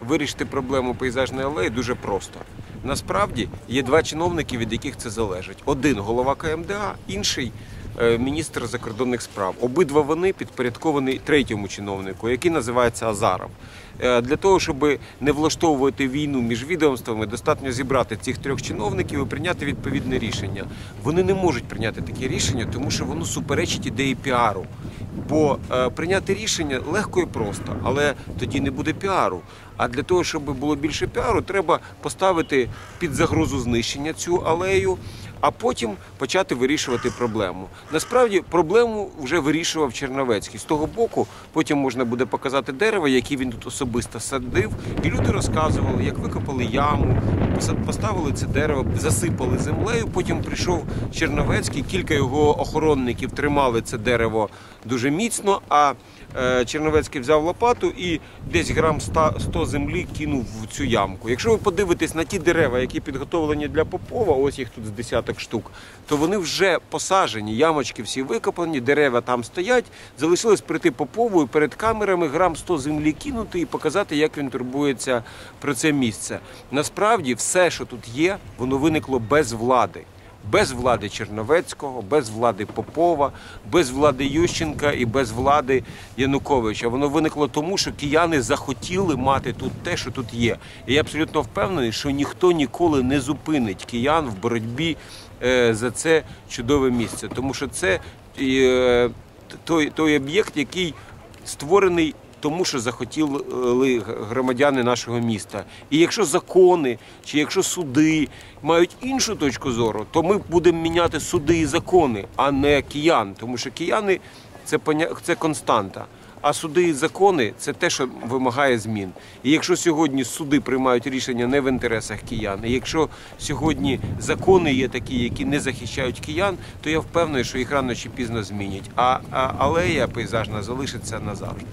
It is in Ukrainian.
вирішити проблему пейзажної алеї дуже просто. Насправді є два чиновники, від яких це залежить: один голова КМДА, інший е, міністр закордонних справ. Обидва вони підпорядковані третьому чиновнику, який називається Азаров. Е, Для того, щоб не влаштовувати війну між відомствами, достатньо зібрати цих трьох чиновників і прийняти відповідне рішення. Вони не можуть прийняти таке рішення, тому що воно суперечить ідеї піару. Бо е, прийняти рішення легко і просто, але тоді не буде піару. А для того, щоб було більше піару, треба поставити під загрозу знищення цю алею, а потім почати вирішувати проблему. Насправді проблему вже вирішував Черновецький. З того боку, потім можна буде показати дерева, які він тут особисто садив, і люди розказували, як викопали яму, поставили це дерево, засипали землею. Потім прийшов Черновецький, кілька його охоронників тримали це дерево дуже міцно. А е, Черновецький взяв лопату і десь грам 100, 100 землі кинув в цю ямку. Якщо ви подивитесь на ті дерева, які підготовлені для Попова, ось їх тут з десяток штук, то вони вже посаджені, ямочки всі викопані, дерева там стоять. Залишилось прийти Попову перед камерами грам 100 землі кинути і показати, як він турбується про це місце. Насправді, все, що тут є, воно виникло без влади. Без влади Черновецького, без влади Попова, без влади Ющенка і без влади Януковича. Воно виникло тому, що кияни захотіли мати тут те, що тут є. І я абсолютно впевнений, що ніхто ніколи не зупинить киян в боротьбі е, за це чудове місце, тому що це е, той, той об'єкт, який створений тому, що захотіли громадяни нашого міста. І якщо закони чи якщо суди мають іншу точку зору, то ми будемо міняти суди і закони, а не киян, тому що кияни це це константа. А суди і закони це те, що вимагає змін. І якщо сьогодні суди приймають рішення не в інтересах киян, і якщо сьогодні закони є такі, які не захищають киян, то я впевнений, що їх рано чи пізно змінять. А, а алея пейзажна залишиться назавжди.